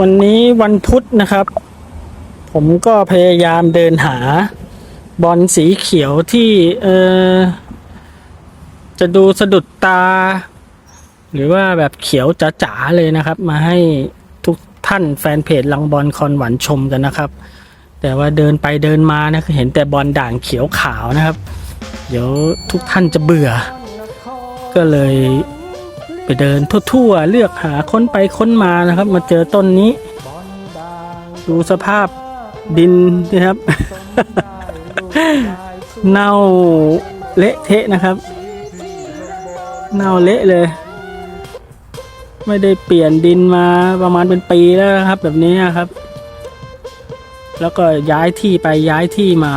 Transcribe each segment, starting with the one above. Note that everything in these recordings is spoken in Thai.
วันนี้วันพุธนะครับ ผมก็พยายามเดินหาบอลสีเขียวที่เออจะดูสะดุดตา หรือว่าแบบเขียวจ๋าๆเลยนะครับ มาให้ทุกท่านแฟนเพจลังบอลคอนหวันชมกันนะครับ แต่ว่าเดินไปเดินมานะคือเห็นแต่บอลด่างเขียวขาวนะครับ เดี๋ยวทุกท่านจะเบื่อ ก็เลย ไปเดินทั่วๆ เลือกหาค้นไปค้นมานะครับ มาเจอต้นนี้ ดูสภาพดินนะครับ เน่าเละเทะนะครับ เน่าเละเลย ไม่ได้เปลี่ยนดินมาประมาณเป็นปีแล้วครับ แบบนี้ครับ แล้วก็ย้ายที่ไปย้ายที่มา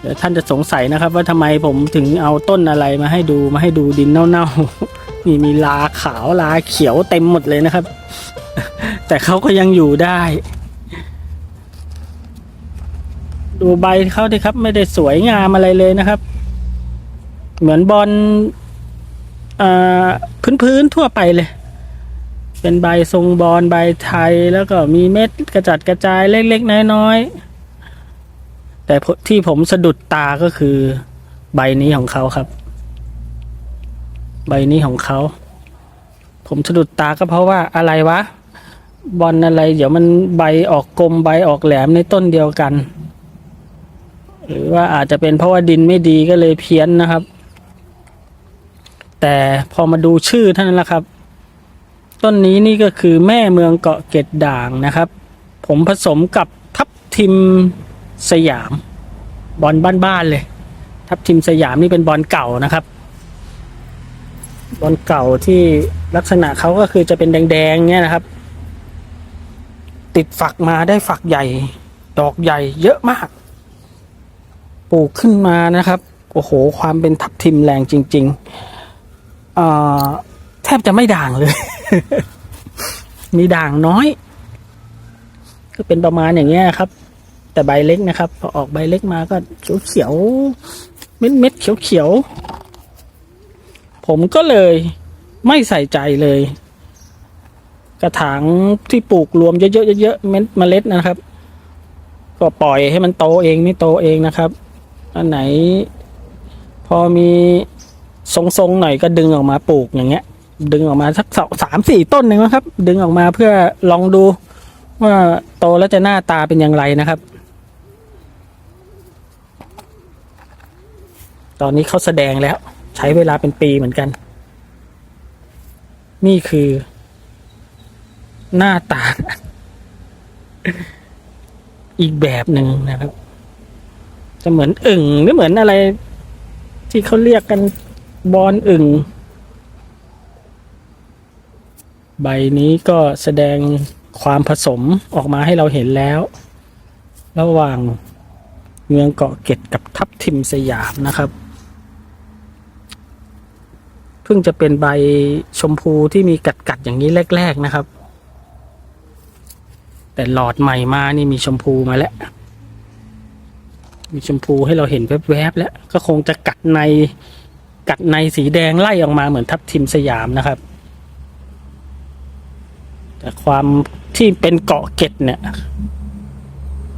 เดี๋ยวท่านจะสงสัยนะครับ ว่าทำไมผมถึงเอาต้นอะไรมาให้ดูมาให้ดูดินเน่าๆ นี่มีลาขาวลาเขียวเต็มหมดเลยนะครับ แต่เขาก็ยังอยู่ได้ ดูใบเขาดิครับ ไม่ได้สวยงามอะไรเลยนะครับ เหมือนบอลอ่าพื้นๆทั่วไปเลย เป็นใบทรงบอลใบไทยแล้วก็มีเม็ดกระจัดกระจายเล็กๆน้อยๆแต่ที่ผมสะดุดตาก็คือใบนี้ของเขาครับ ใบนี้ของเขา ผมสะดุดตาก็เพราะว่าอะไรวะ บอลอะไร เดี๋ยวมันใบออกกลมใบออกแหลมในต้นเดียวกัน หรือว่าอาจจะเป็นเพราะว่าดินไม่ดีก็เลยเพี้ยนนะครับ แต่พอมาดูชื่อเท่านั้นแหละครับ ต้นนี้นี่ก็คือแม่เมืองเกาะเกร็ดด่างนะครับ ผมผสมกับทับทิมสยาม บอลบ้านๆเลย ทับทิมสยามนี่เป็นบอลเก่านะครับ บอลเก่าที่ลักษณะเขาก็คือจะเป็นแดงๆเนี่ยนะครับ ติดฝักมาได้ฝักใหญ่ ดอกใหญ่เยอะมาก ปลูกขึ้นมานะครับ โอ้โห ความเป็นทับทิมแรงจริงๆแทบจะไม่ด่างเลย มีด่างน้อย ก็เป็นประมาณอย่างเงี้ยครับ แต่ใบเล็กนะครับ พอออกใบเล็กมาก็เขียวๆเม็ดเม็ดๆเขียวๆ ผมก็เลยไม่ใส่ใจเลย กระถางที่ปลูกรวมเยอะๆเยอะๆเม็ดเมล็ดนะครับ ก็ปล่อยให้มันโตเองไม่โตเองนะครับ อันไหน พอมีทรงๆหน่อยก็ดึงออกมาปลูกอย่างเงี้ย ดึงออกมาสักสามสี่ต้นหนึ่งนะครับ ดึงออกมาเพื่อลองดูว่าโตแล้วจะหน้าตาเป็นอย่างไรนะครับ ตอนนี้เขาแสดงแล้ว ใช้เวลาเป็นปีเหมือนกัน นี่คือ หน้าตา อีกแบบหนึ่งนะครับ จะเหมือนอึ่งหรือเหมือนอะไร ที่เขาเรียกกันบอลอึ่งใบนี้ก็แสดงความผสมออกมาให้เราเห็นแล้ว ระหว่างเมืองเกาะเกร็ดกับทับทิมสยามนะครับ เพิ่งจะเป็นใบชมพูที่มีกัดๆอย่างนี้แรก ๆนะครับ แต่หลอดใหม่มานี่มีชมพูมาแล้ว มีชมพูให้เราเห็นแวบๆแล้ว ก็คงจะกัดในกัดในสีแดงไล่ออกมาเหมือนทับทิมสยามนะครับ แต่ความที่เป็นเกาะเก็ดเนี่ย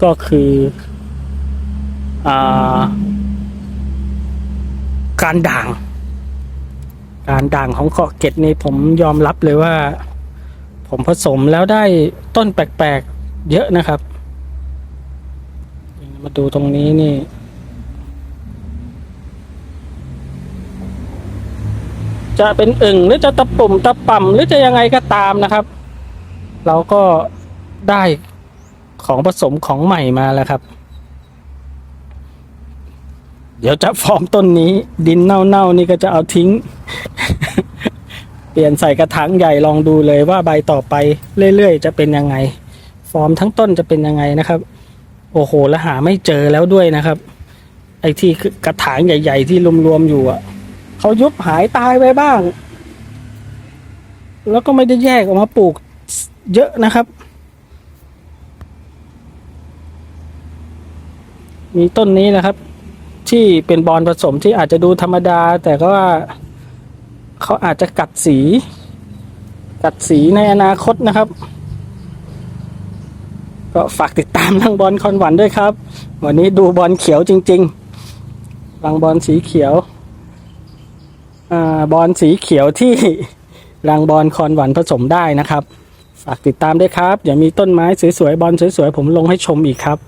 ก็คืออการด่าง การด่างของเกาะเกร็ดนี่ผมยอมรับเลยว่า ผมผสมแล้วได้ต้นแปลกๆ เยอะนะครับ มาดูตรงนี้นี่ จะเป็นอึ่งหรือจะตะปุ่มตะป่ำหรือจะยังไงก็ตามนะครับ เราก็ได้ของผสมของใหม่มาแล้วครับ เดี๋ยวจะฟอร์มต้นนี้ ดินเน่าๆนี่ก็จะเอาทิ้ง ปลี่ยนใส่กระถางใหญ่ลองดูเลยว่าใบต่อไปเรื่อยๆ จะเป็นยังไง ฟอร์มทั้งต้นจะเป็นยังไงนะครับ โอ้โหแล้วหาไม่เจอแล้วด้วยนะครับ ไอ้ที่กระถางใหญ่ ๆ ที่รวมๆอยู่อะเขายุบหายตายไปบ้าง แล้วก็ไม่ได้แยกออกมาปลูกเยอะนะครับ มีต้นนี้นะครับ ที่เป็นบอลผสมที่อาจจะดูธรรมดา แต่ก็ว่า เขาอาจจะกัดสี กัดสีในอนาคตนะครับ ก็ฝากติดตามรังบอลคอนหวันด้วยครับ วันนี้ดูบอลเขียวจริงๆรังบอลสีเขียวอบอลสีเขียวที่รังบอลคอนหวันผสมได้นะครับ ฝากติดตามด้วยครับ เดี๋ยวมีต้นไม้สวยๆบอลสวยๆผมลงให้ชมอีกครับ